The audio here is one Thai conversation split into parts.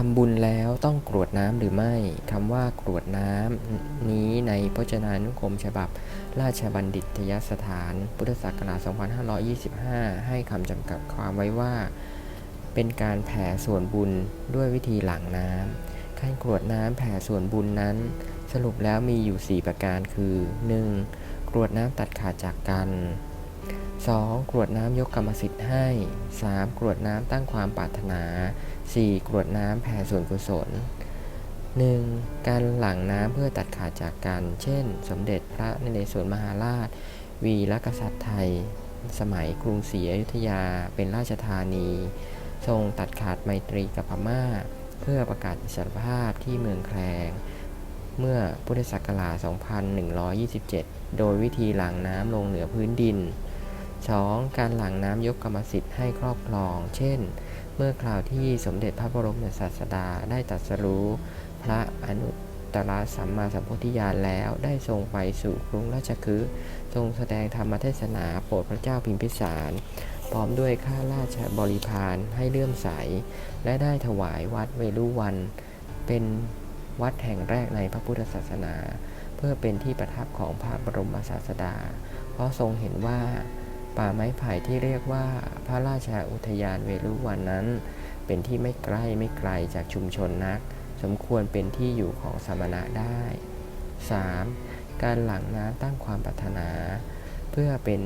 ทำบุญแล้วต้องกรวดน้ำหรือไม่คำว่ากรวดน้ำนี้ในพจนานุกรมฉบับ ราชบัณฑิตยสถาน พุทธศักราช 2525 ให้คำจำกัดความไว้ว่า เป็นการแผ่ส่วนบุญด้วยวิธีหลังน้ำการกรวดน้ำแผ่ส่วนบุญนั้น สรุปแล้วมีอยู่ 4 ประการคือ 1. กรวดน้ำตัดขาดจากกัน 2. กรวดน้ำยกกรรมสิทธิ์ให้ 3. กรวดน้ำตั้งความปรารถนา 4. กรวดน้ำแผ่ส่วนกุศล 1. การหลั่งน้ำเพื่อตัดขาดจากกัน เช่น สมเด็จพระนเรศวรมหาราช วีรกษัตริย์ไทย สมัยกรุงศรีอยุธยาเป็นราชธานี ทรงตัดขาดไมตรีกับพม่า เพื่อประกาศอิสรภาพที่เมืองแคลงเมื่อพุทธศักราช 2127 โดยวิธีหลั่งน้ำลงเหนือพื้นดิน 2. การหลั่งน้ำยกกรรมสิทธิ์ให้ครอบครอง เช่น เมื่อคราวที่สมเด็จพระบรมศาสดาได้ตรัสรู้ พระอนุตตรสัมมาสัมพุทธญาณแล้วได้ทรงไปสู่กรุงราชคฤห์ทรงแสดงธรรมเทศนาโปรดพระเจ้าพิมพิสาร พร้อมด้วยข้าราชบริพารให้เลื่อมใส และได้ถวายวัดเวลุวัน เป็นวัดแห่งแรกในพระพุทธศาสนา เพื่อเป็นที่ประทับของพระบรมศาสดา เพราะทรงเห็นว่า ป่าไม้ไผ่ที่เรียกว่าพระราชาอุทยานเวลุวันนั้น เป็นที่ไม่ใกล้ไม่ไกลจากชุมชนนัก สมควรเป็นที่อยู่ของสมณะได้ 3. การหลั่งน้ำตั้งความปรารถนา เพื่อเป็น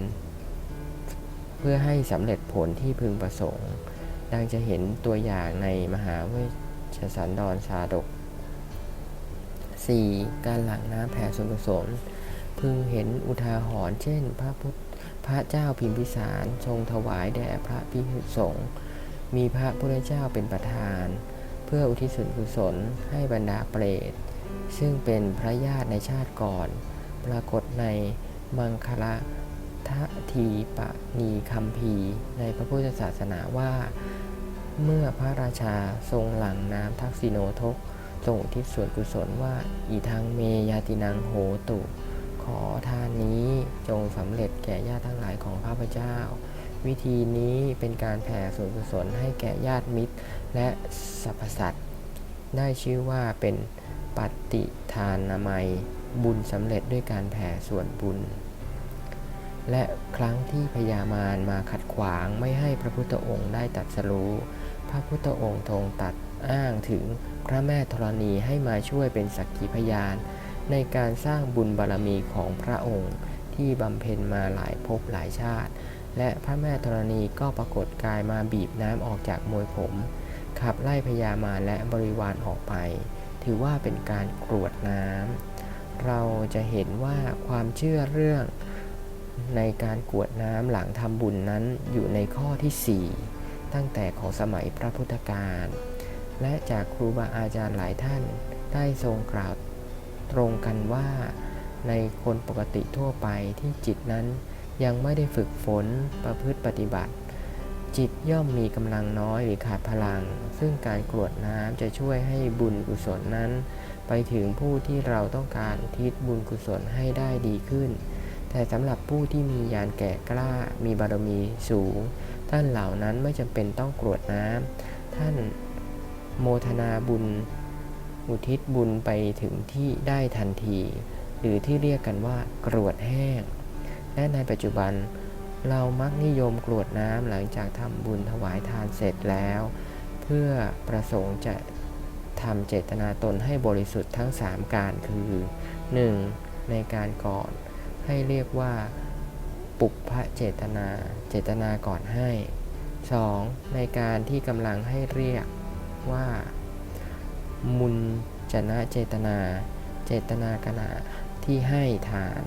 เพื่อให้สำเร็จผลที่พึงประสงค์ ดังจะเห็นตัวอย่างในมหาเวชสันดรชาดก 4. การหลั่งน้ำแผ่ส่วนกุศลพึงเห็นอุทาหรณ์เช่น พระพุทธ พระเจ้าพิมพิสารทรงถวายแด่พระพิสุสงฆ์มีพระพุทธเจ้าเป็นประธาน เพื่ออุทิศส่วนกุศลให้บรรดาเปรต ซึ่งเป็นพระญาติในชาติก่อน ปรากฏในมังคละทะทีปะนีคัมภีในพระพุทธศาสนาว่า เมื่อพระราชาทรงหลั่งน้ำทักษิโนทกทรงอุทิศส่วนกุศลว่า อีทางเมยาตินังโหตุ ขอทานนี้จงสำเร็จแก่ญาติทั้งหลายของข้าพเจ้า วิธีนี้เป็นการแผ่ส่วนกุศลให้แก่ญาติมิตร และสรรพสัตว์ได้ชื่อว่าเป็นปฏิทานนามัยบุญสำเร็จด้วยการแผ่ส่วนบุญ และครั้งที่พญามารมาขัดขวางไม่ให้พระพุทธองค์ได้ตัดสรู้ พระพุทธองค์ทรงตัดอ้างถึงพระแม่ธรณีให้มาช่วยเป็นสักขีพยาน ในการสร้างบุญบารรมีของพระองค์ที่บำเพ็ญมาหลายภพหลายชาติ และพระแม่ธรณีก็ปรากฏกายมาบีบน้ำออกจากมวยผม ขับไล่พญามาและบริวารออกไป ถือว่าเป็นการกรวดน้ำเราจะเห็นว่าความเชื่อเรื่องในการกวดน้ำหลังทำบุญนั้นอยู่ในข้อที่ 4 ตั้งแต่ของสมัยพระพุทธการและจากครูบาอาจารย์หลายท่านได้ทรงกล่าว ตรงกันว่า ในคนปกติทั่วไปที่จิตนั้นยังไม่ได้ฝึกฝนประพฤติปฏิบัติ จิตย่อมมีกำลังน้อยหรือขาดพลัง ซึ่งการกรวดน้ำจะช่วยให้บุญกุศลนั้น ไปถึงผู้ที่เราต้องการทิศบุญกุศลให้ได้ดีขึ้น แต่สำหรับผู้ที่มียานแก่กล้ามีบารมีสูง ท่านเหล่านั้นไม่จำเป็นต้องกรวดน้ำท่านโมทนาบุญ อุทิศบุญไปถึงที่ได้ทันที หรือที่เรียกกันว่ากรวดแห้ง และในปัจจุบัน เรามักนิยมกรวดน้ำหลังจากทำบุญถวายทานเสร็จแล้ว เพื่อประสงค์จะทำเจตนาตนให้บริสุทธิ์ทั้ง 3 การคือ 1. ในการก่อน ให้เรียกว่า ปุพพเจตนา เจตนาก่อนให้ 2. ในการที่กำลังให้เรียกว่า มุนจนะเจตนา เจตนาขณะที่ให้ทาน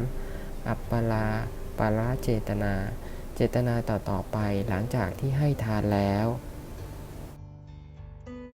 3. อัปปลาปาราเจตนา เจตนาต่อต่อไปหลังจากที่ให้ทานแล้ว